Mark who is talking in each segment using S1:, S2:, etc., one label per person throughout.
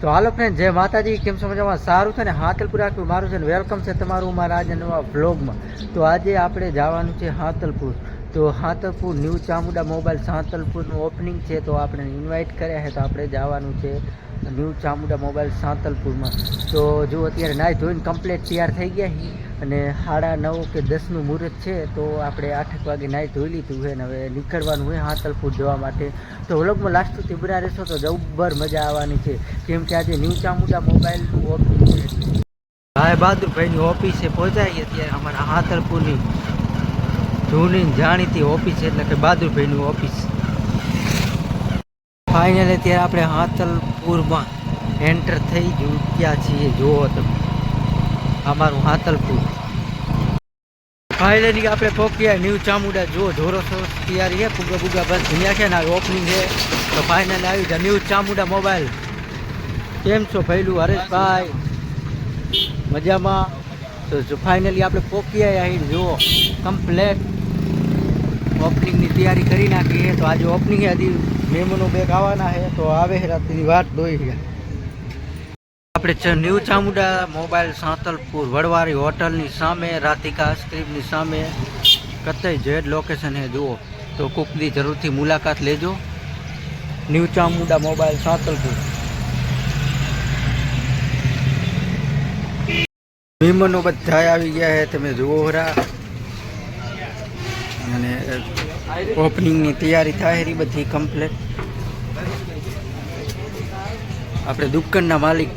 S1: તો હાલો ફ્રેન્ડ જય માતાજી. કેમ છો મજામાં? સારું છે ને? હાતલપુર આખું મારું છે ને વેલકમ છે તમારું મારા આજે નવા વ્લોગમાં તો આજે આપણે જવાનું છે હાતલપુર તો હાતલપુર ન્યૂ ચામુંડા મોબાઈલ સાંતલપુરનું ઓપનિંગ છે. તો આપણે ઇન્વાઇટ કર્યા છે. તો આપણે જવાનું છે ન્યૂ ચામુંડા મોબાઈલ સાંતલપુરમાં તો જો અત્યારે નાહી ધોઈને કમ્પ્લીટ તૈયાર થઈ ગયા છીએ. અને સાડા નવ કે દસનું મુહૂર્ત છે, તો આપણે આઠેક વાગે નાહી ધોઈ લીધું છે અને હવે નીકળવાનું હોય હાતલપુર જવા માટે. તો વ્લોગમાં લાસ્ટ સુધી બના રહેશો તો જબ્બર મજા આવવાની છે. કેમ કે આજે ન્યૂ ચામુંડા મોબાઈલનું ઓફિસ છે. ભાઈ બહાદુરભાઈની ઓફિસે પહોંચાઈ અત્યારે અમારા હાતલપુરની જૂની જાણીતી ઓફિસ એટલે કે બહાદુરભાઈની ઓફિસ. ફાઇનલી અત્યારે આપણે હાતલપુરમાં એન્ટર થઈ ચૂક્યા છીએ. જુઓ તમે. અમારું હાતલપુર ફાઇનલી આપણે પહોંચ્યા ન્યૂ ચામુંડા. જુઓ જોરો સરસ તૈયારી છે. ફુગા બુગા બસ ધન્યા છે ને ઓપનિંગ છે. તો ફાઇનલી આવી જાય ન્યૂ ચામુંડા મોબાઈલ કેમ છો ભૈલું હરેશભાઈ? મજામાં? તો જો ફાઇનલી આપણે પહોંચ્યા અહીં. જુઓ કમ્પ્લેટ ઓપનિંગની તૈયારી કરી નાખી છે. તો આજે ઓપનિંગ હજી મેમોનો બેગ આવવાના છે. તો આવે છે રાતની વાત દોઈ ગયા આપણે ન્યૂ ચામુંડા, મોબાઈલ સાંતલપુર, વડવારી હોટલની સામે, રાધિકા આઈસ્ક્રીમની સામે. કતઈ જેડ લોકેશન એ જુઓ. તો કુકની જરૂરથી મુલાકાત લેજો. New Chamunda, mobile Santalpur. મહેમાનો બધા આવી ગયા છે તમે જુઓ હરા. અને ઓપનિંગની તૈયારી થાય એ બધી કમ્પ્લેટ આપણે દુકાનના માલિક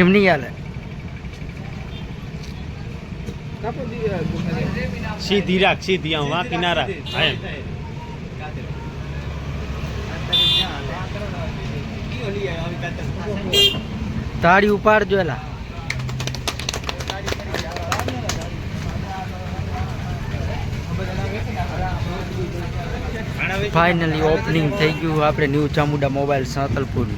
S1: એમ નહીં હાલે.
S2: સીધી રાખ સીધી આમ વાંકી ના રાખ.
S1: તાળી ઉપાડજો એલા. ફાઇનલી ઓપનિંગ થઈ ગયું. આપણે ન્યૂ ચામુંડા મોબાઈલ સાંતલપુર.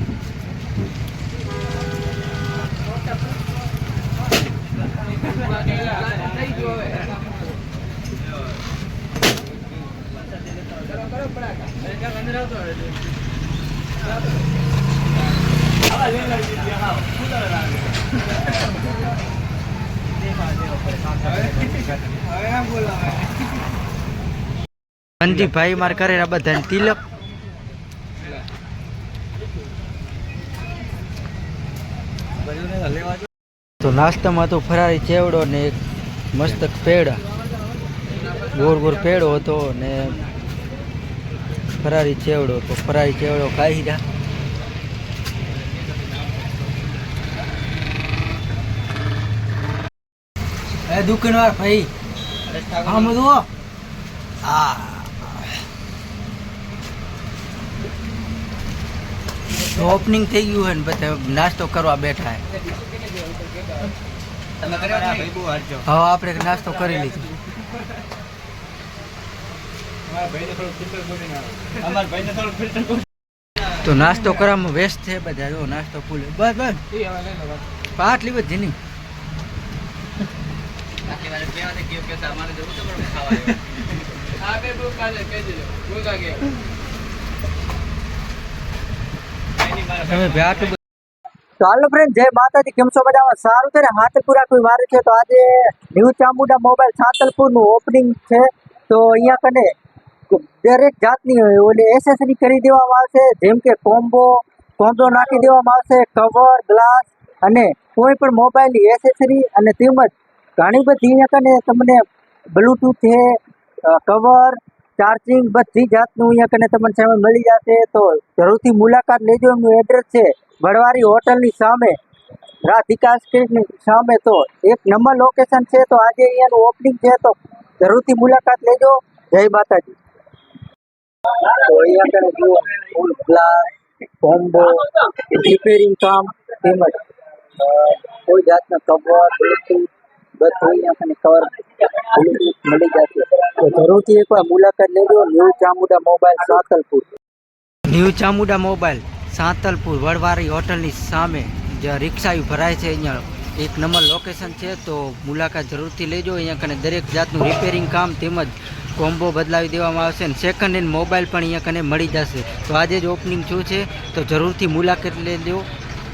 S1: ભાઈ માર કરે બધા તિલક. તો નાસ્તામાં તો ફરારી ચેવડો ને એક મસ્ત પેડા ગોળ ગોળ પેડો હતો ને ફરારી ચેવડો તો ફરારી ચેવડો ખાઈ જા. એ દુકાનવાર ભાઈ આમ જુઓ આ ઓપનિંગ થઈ ગયું હોય ને બધા નાસ્તો કરવા બેઠા હે. હવે આપણે નાસ્તો કરી લીધો. તો નાસ્તો કરવામાં વેસ્ટ છે બધા જો નાસ્તો ફૂલ બસ બસ. આટલી બધી નહીં હાલો ફ્રેન્ડ જય માતાજી. કેમ છો મજામાં? સારું છે ને? હાથલપુરા કોઈ વાર છે? તો આજે ન્યૂ ચામુંડા મોબાઈલ સાતલપુરનું ઓપનિંગ છે. તો અહીંયા કને દરેક જાતની ઓલી એસેસરી કરી દેવામાં આવશે, જેમ કે કોમ્બો કોમ્બો નાખી દેવામાં આવશે કવર ગ્લાસ અને કોઈ પણ મોબાઈલની એસેસરી અને તેમજ ઘણી બધી અહીંયા કને તમને બ્લૂટૂથ છે કવર ચાર્જિંગ બધી જાતનું અહીંયા કને તમને સામે મળી જશે. તો જરૂરથી મુલાકાત લેજો, એમનું એડ્રેસ છે વડવારી હોટલની સામે, રાધિકા સ્ટ્રીટની સામે. તો એક નંબર લોકેશન છે, તો આજે અહીંયાનું ઓપનિંગ છે, તો જરૂરથી મુલાકાત લેજો. જય માતાજી. તો અહીંયા કને જુઓ, ફૂલ ગ્લાસ, કોમ્બો, રિપેરિંગ કામ તેમજ કોઈ જાતના કવર બ્લૂટૂથ બધું આપણને કવર મળી જશે. તો જરૂરથી એકવાર મુલાકાત લેજો, new Chamunda mobile Santalpur. New Chamunda mobile, Santalpur, Vadvari હોટલની સામે જે રિક્ષા ભરાય છે, અહીંયા એક નંબર લોકેશન છે, તો મુલાકાત જરૂરથી લેજો. અહીંયા કને દરેક જાતનું રિપેરિંગ કામ તેમજ કોમ્બો બદલાવી દેવામાં આવશે અને સેકન્ડ હેન્ડ મોબાઈલ પણ અહીંયા કને મળી જશે. તો આજે જ ઓપનિંગ શું છે? તો જરૂરથી મુલાકાત લેજો.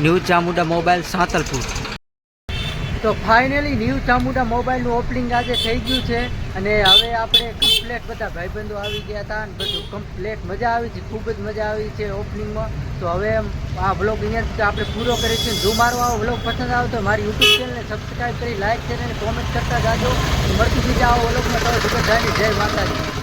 S1: New Chamunda mobile Santalpur. તો ફાઇનલી ન્યૂ ચામુંડા મોબાઈલનું ઓપનિંગ આજે થઈ ગયું છે. અને હવે આપણે કમ્પ્લેટ બધા ભાઈબંધો આવી ગયા હતા અને બધું કમ્પ્લેટ મજા આવી છે, ખૂબ જ મજા આવી છે ઓપનિંગમાં તો હવે આ બ્લોગ અહીંયા આપણે પૂરો કરીશું જો મારો આ બ્લોગ પસંદ આવે તો મારી યુટ્યુબ ચેનલને સબસ્ક્રાઈબ કરી લાઇક કરી અને કોમેન્ટ કરતા જાજો. મળતી બીજા આવો બ્લોગમાં તમે જય માતાજી.